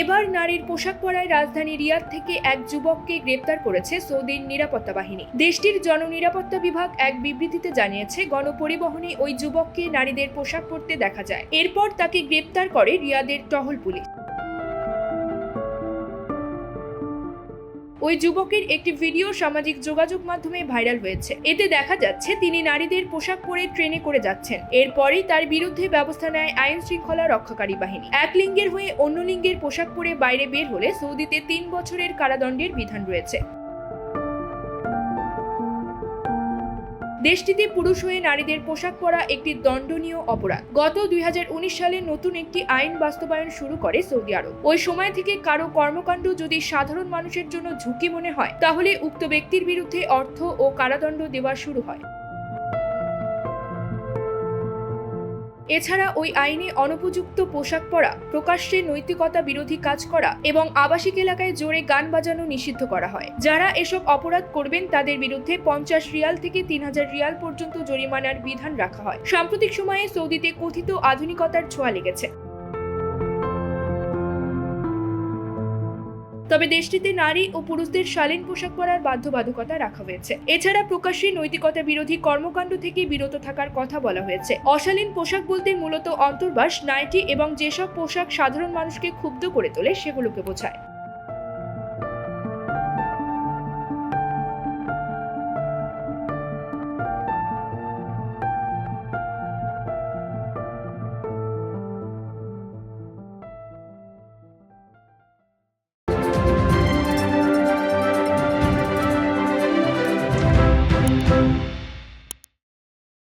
এবার নারীর পোশাক পরায় রাজধানী রিয়াদ থেকে এক যুবককে গ্রেপ্তার করেছে সৌদির নিরাপত্তা বাহিনী। দেশটির জননিরাপত্তা বিভাগ এক বিবৃতিতে জানিয়েছে, গণপরিবহনে ওই যুবককে নারীদের পোশাক পরতে দেখা যায়। এরপর তাকে গ্রেপ্তার করে রিয়াদের টহল পুলিশ। ওই যুবকের একটি ভিডিও সামাজিক যোগাযোগ মাধ্যমে ভাইরাল হয়েছে। এতে দেখা যাচ্ছে, তিনি নারীদের পোশাক পরে ট্রেনে করে যাচ্ছেন। এরপরেই তার বিরুদ্ধে ব্যবস্থা নেয় আইন শৃঙ্খলা রক্ষাকারী বাহিনী। এক লিঙ্গের হয়ে অন্য লিঙ্গের পোশাক পরে বাইরে বের হলে সৌদিতে তিন বছরের কারাদণ্ডের বিধান রয়েছে। দেশটিতে পুরুষ হয়ে নারীদের পোশাক পরা একটি দণ্ডনীয় অপরাধ। গত দুই হাজার উনিশ সালে নতুন একটি আইন বাস্তবায়ন শুরু করে সৌদি আরব। ওই সময় থেকে কারও কর্মকাণ্ড যদি সাধারণ মানুষের জন্য ঝুঁকি মনে হয়, তাহলে উক্ত ব্যক্তির বিরুদ্ধে অর্থ ও কারাদণ্ড দেওয়া শুরু হয়। এছাড়া ওই আইনে অনুপযুক্ত পোশাক পরা, প্রকাশ্যে নৈতিকতা বিরোধী কাজ করা এবং আবাসিক এলাকায় জোরে গান বাজানো নিষিদ্ধ করা হয়। যারা এসব অপরাধ করবেন, তাদের বিরুদ্ধে পঞ্চাশ রিয়াল থেকে তিন হাজার রিয়াল পর্যন্ত জরিমানার বিধান রাখা হয়। সাম্প্রতিক সময়ে সৌদিতে কথিত আধুনিকতার ছোঁয়া লেগেছে। তবে দেশটিতে নারী ও পুরুষদের শালীন পোশাক পরার বাধ্যবাধকতা রাখা হয়েছে। এছাড়া প্রকাশ্যে নৈতিকতা বিরোধী কর্মকাণ্ড থেকে বিরত থাকার কথা বলা হয়েছে। অশালীন পোশাক বলতে মূলত অন্তর্বাস, নাইটি এবং যেসব পোশাক সাধারণ মানুষকে ক্ষুব্ধ করে তোলে, সেগুলোকে বোঝায়।